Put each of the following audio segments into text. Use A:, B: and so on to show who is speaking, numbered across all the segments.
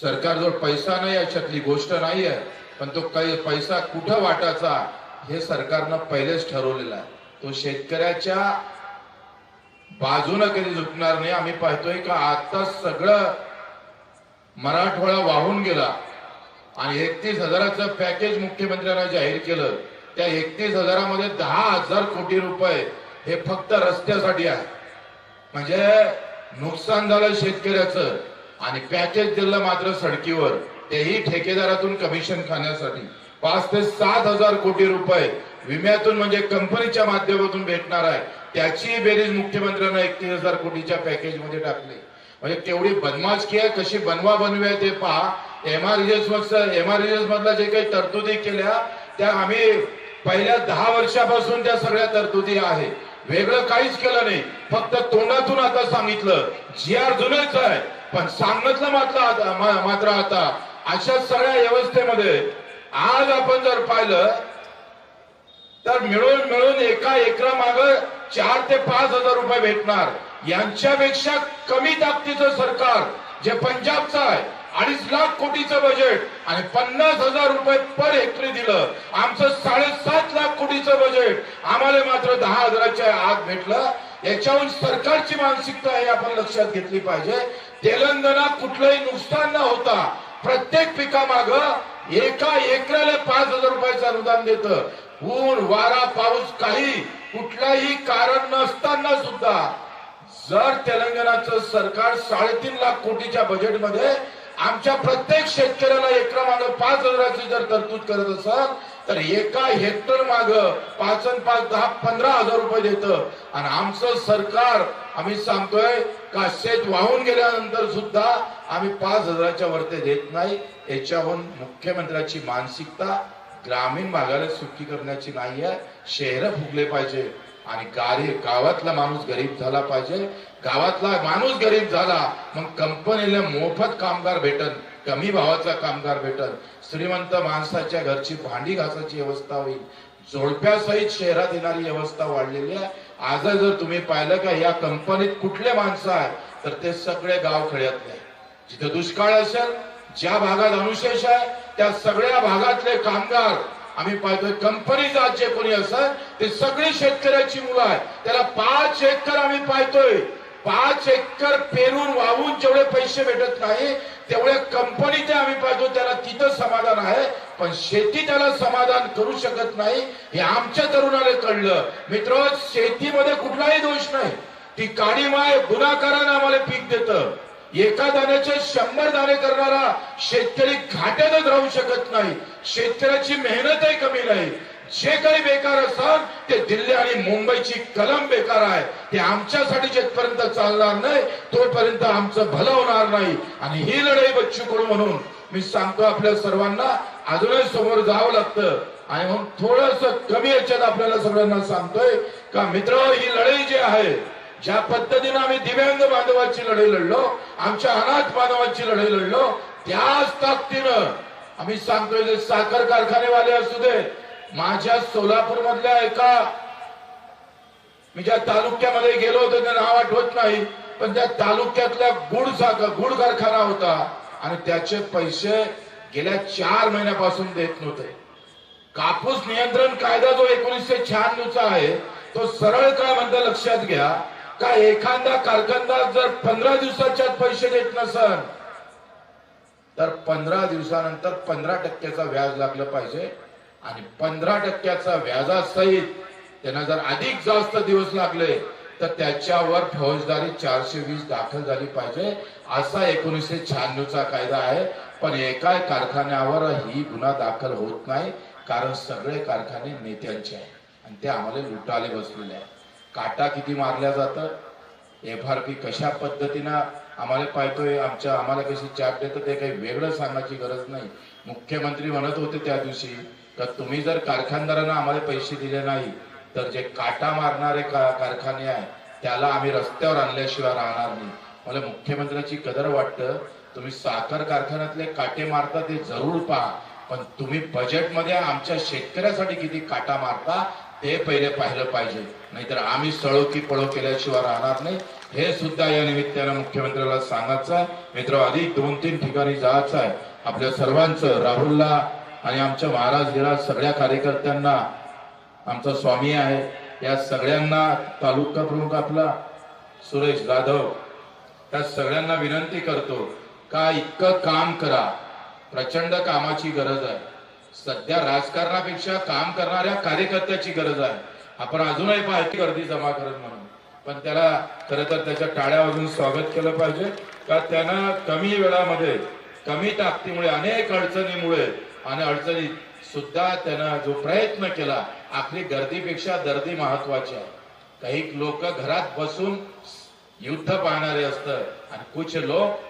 A: सरकारजवळ पैसा नाही याच्यातली गोष्ट नाही आहे पण तो काही पैसा कुठं वाटायचा हे सरकारनं पहिलेच ठरवलेलं आहे. तो शेतकऱ्याच्या बाजूनं कधी झुकणार नाही आम्ही पाहतोय का आता सगळं मराठवाडा वाहून गेला. आणि एकतीस हजाराचं पॅकेज मुख्यमंत्र्यांना जाहीर केलं. त्या एकतीस हजारामध्ये दहा हजार कोटी रुपये हे फक्त रस्त्यासाठी आहे. म्हणजे नुकसान झालं शेतकऱ्याचं. आणि पॅकेज दिलं मात्र सडकीवर. तेही ठेकेदारातून कमिशन खाण्यासाठी. पाच ते सात हजार कोटी रुपये विम्यातून म्हणजे कंपनीच्या माध्यमातून भेटणार आहे. त्याची बेरीज मुख्यमंत्र्यांना एकतीस हजार कोटीच्या पॅकेजमध्ये टाकली. म्हणजे केवढी बदमाशकी आहे कशी बनवा बनवी आहे ते पहा. एमआरजीएस एमआरजीएस मधल्या जे काही तरतुदी केल्या त्या आम्ही पहिल्या दहा वर्षापासून त्या सगळ्या तरतुदी आहे. वेगळं काहीच केलं नाही. फक्त तोंडातून आता सांगितलं जी आर जुनेच आहे. पण सांगितलं मात्र आता मात्र आता अशा सगळ्या व्यवस्थेमध्ये आज आपण जर पाहिलं तर मिळून मिळून एका एकरा माग चार ते पाच हजार रुपये भेटणार. यांच्यापेक्षा कमी ताकदीचं सरकार जे पंजाबचं आहे अडीच लाख कोटीचं बजेट आणि पन्नास हजार रुपये पर हेक्टरी दिलं. आमचं साडेसात लाख कोटीचं बजेट आम्हाला मात्र दहा हजाराच्या आत भेटलं. याच्याहून सरकारची मानसिकता हे आपण लक्षात घेतली पाहिजे. तेलंगणा कुठलंही नुकसान न होता प्रत्येक पिकामाग एका एकराला पाच हजार रुपयाचं अनुदान देत. ऊन वारा पाऊस काही कुठलाही कारण नसताना सुद्धा जर तेलंगणाचं सरकार साडेतीन लाख कोटीच्या बजेटमध्ये आमच्या प्रत्येक शेतकऱ्याला एकरा माग पाच हजाराची जर तरतूद करत असत तर एका हेक्टर माग पाच पाच दहा पंधरा हजार रुपये देत. आणि आमचं सरकार आम्ही सांगतोय का शेत वाहून गेल्यानंतर सुद्धा आम्ही पाच हजाराच्या वरती देत नाही. याच्याहून मुख्यमंत्र्याची मानसिकता ग्रामीण भागाला सुखी करण्याची नाही आहे शहरं फुगले पाहिजे आणि गाडी गावातला माणूस गरीब झाला पाहिजे. गावातला माणूस गरीब झाला मग कंपनीला मोफत कामगार भेटन कमी भावाचा कामगार भेटन. श्रीमंत माणसाच्या घरची भांडी घासाची व्यवस्था होईल. जोडप्यासहित शहरात येणारी व्यवस्था वाढलेली आहे. आज जर तुम्ही पाहिलं का या कंपनीत कुठले माणसं आहे तर ते सगळे गाव खेड्यातले जिथे दुष्काळ असेल ज्या भागात अनुशेष आहे त्या सगळ्या भागातले कामगार आम्ही पाहतोय कंपनी आज जे कोणी असत ते सगळी शेतकऱ्याची मुलं आहे त्याला पाच एकर आम्ही पाहतोय. पाच एकर पेरून वाहून जेवढे पैसे भेटत नाही तेवढ्या कंपनी ते आम्ही पाहतो त्याला तिथं समाधान आहे. पण शेती त्याला समाधान करू शकत नाही हे आमच्या तरुणाला कळलं. मित्र शेतीमध्ये कुठलाही दोष नाही. ती काळी माय गुन्हाकारानं आम्हाला पीक देतं. एका दाण्याचे शंभर दाणे करणारा शेतकरी घाट्यातच राहू शकत नाही. शेतकऱ्याची मेहनतही कमी नाही. जे काही बेकार असतात ते दिल्ली आणि मुंबईची कलम बेकार आहे. ते आमच्यासाठी जेथपर्यंत चालणार नाही तोपर्यंत आमचं भलं होणार नाही. आणि ही लढाई बच्चू कडू म्हणून मी सांगतो आपल्या सर्वांना अजूनही समोर जावं लागतं. आणि म्हणून थोडस कमी याच्यात आपल्याला सगळ्यांना सांगतोय का मित्र ही लढाई जी आहे ज्या पद्धतीनं आम्ही दिव्यांग बांधवाची लढाई लढलो आमच्या अनाथ बांधवाची लढाई लढलो त्याच ताकदीनं आम्ही सांगतोय जे साखर कारखानेवाले असू दे माझ्या सोलापूर मधल्या एका मी ज्या तालुक्यामध्ये गेलो होतो ते नाव आठवत नाही पण त्या तालुक्यातल्या गुड साखर गुड कारखाना होता. आणि त्याचे पैसे गेल्या चार महिन्यापासून देत नव्हते. कापूस नियंत्रण कायदा जो एकोणीसशे शहाण्णवचा आहे तो सरळ काय म्हणता लक्षात घ्या. का एखादा कारखानदार जर पंधरा दिवसाच्या पैसे देत नसल तर पंधरा दिवसानंतर पंधरा टक्क्याचा व्याज लागलं पाहिजे. आणि पंधरा टक्क्याचा व्याजासहित त्यांना जर अधिक जास्त दिवस लागले तर त्याच्यावर फौजदारी चारशे वीस दाखल झाली पाहिजे असा एकोणीसशे शहाण्णवचा कायदा आहे. पण एका कारखान्यावर ही गुन्हा दाखल होत नाही कारण सगळे कारखाने नेत्यांचे आहे आणि ते आम्हाला लुटाले बसलेले आहे काटा किती मारल्या जातं? एफ आर पी कशा पद्धतीनं आम्हाला पाहतोय? आमच्या आम्हाला कशी चाप देतं? ते काही वेगळं सांगायची गरज नाही. मुख्यमंत्री म्हणत होते त्या दिवशी तर तुम्ही जर कारखानदारांना आम्हाला पैसे दिले नाही तर जे काटा मारणारे कारखाने आहे त्याला आम्ही रस्त्यावर आणल्याशिवाय राहणार नाही. मला मुख्यमंत्र्याची कदर वाटतं तुम्ही साखर कारखान्यातले काटे मारता ते जरूर पहा पण तुम्ही बजेटमध्ये आमच्या शेतकऱ्यासाठी किती काटा मारता ते पहिले पाहिलं पाहिजे. नाहीतर आम्ही सळो की पळो केल्याशिवाय राहणार नाही. हे सुद्धा या निमित्तानं मुख्यमंत्र्याला सांगायचं मित्र अधिक दोन तीन ठिकाणी जायचं आहे. आपल्या सर्वांचं राहुलला आणि आमच्या महाराज गिराज सगळ्या कार्यकर्त्यांना आमचा स्वामी आहे या सगळ्यांना तालुका प्रमुख आपला सुरेश जाधव त्या सगळ्यांना विनंती करतो का इतकं काम करा प्रचंड कामाची गरज आहे. सध्या राजकारणापेक्षा काम करणाऱ्या कार्यकर्त्याची गरज आहे. आपण अजूनही पाहिजे गर्दी जमा करत म्हणून. पण त्याला खरं तर त्याच्या टाळ्या वाजून स्वागत केलं पाहिजे. का त्यानं कमी वेळामध्ये कमी ताकदीमुळे अनेक अडचणीमुळे आणि अडचणीत सुद्धा त्यांना जो प्रयत्न केला आपली गर्दीपेक्षा दर्दी महत्वाची आहे. काही लोक घरात बसून युद्ध पाहणारे असतात आणि कुछ लोक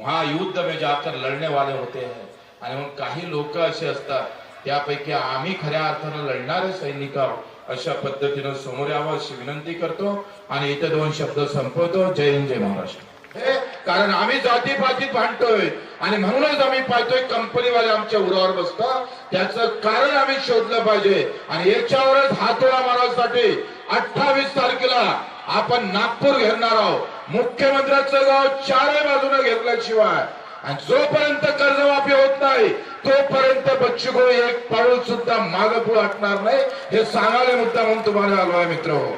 A: वहा युद्ध मे जाकर लढणे वाले होते हैं. आणि मग काही लोक असे असतात त्यापैकी आम्ही खऱ्या अर्थानं लढणारे सैनिक आहोत. अशा पद्धतीनं समोर यावं अशी विनंती करतो. आणि इथे दोन शब्द संपवतो. जय हिंद जय महाराष्ट्र. कारण आम्ही जातीपातीत भांडतोय आणि म्हणूनच आम्ही पाहतोय कंपनीवाले आमच्या उरावर बसतात. त्याचं कारण आम्ही शोधलं पाहिजे. आणि याच्यावरच हातोडा मारण्यासाठी अठ्ठावीस तारखेला आपण नागपूर घेणार आहोत. मुख्यमंत्र्याचं गाव चारही बाजूने घेतल्याशिवाय. आणि जोपर्यंत कर्जमाफी होत नाही तोपर्यंत बच्चू एक पाऊल सुद्धा माग पुढे हटणार नाही. हे सांगायला मुद्दा म्हणून तुम्हाला आलो आहे मित्र हो.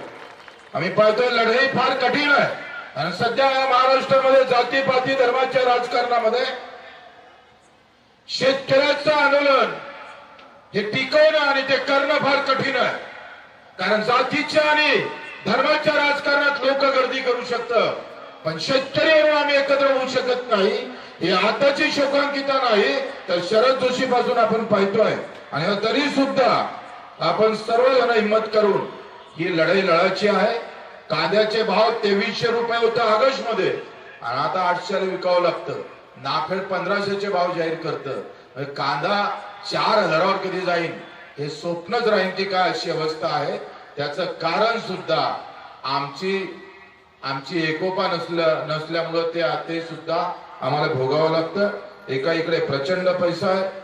A: आम्ही पाहतोय लढाई फार कठीण आहे. आणि सध्या महाराष्ट्रामध्ये जातीपाती धर्माच्या राजकारणामध्ये शेतकऱ्याचं आंदोलन हे टिकवणं आणि ते करणं फार कठीण आहे. कारण जातीच्या आणि धर्माच्या राजकारणात लोक गर्दी करू शकतं. पण शेतकरी म्हणून आम्ही एकत्र होऊ शकत नाही. हे आताची शोकांकिता नाही तर शरद जोशी पासून आपण पाहतोय. आणि तरी सुद्धा आपण सर्वजण हिंमत करून ही लढाई लढायची आहे. कांद्याचे भाव तेवीसशे रुपये होते ऑगस्टमध्ये आणि आता आठशेला विकावं लागतं. नाफेड पंधराशेचे भाव जाहीर करतं. कांदा चार हजारावर कधी जाईल हे स्वप्नच राहील की काय अशी अवस्था आहे. त्याचं कारण सुद्धा आमची आमची एकोपा नसल्या नसल्यामुळं ते ते सुद्धा आम्हाला भोगावं लागतं. एका इकडे प्रचंड पैसा आहे.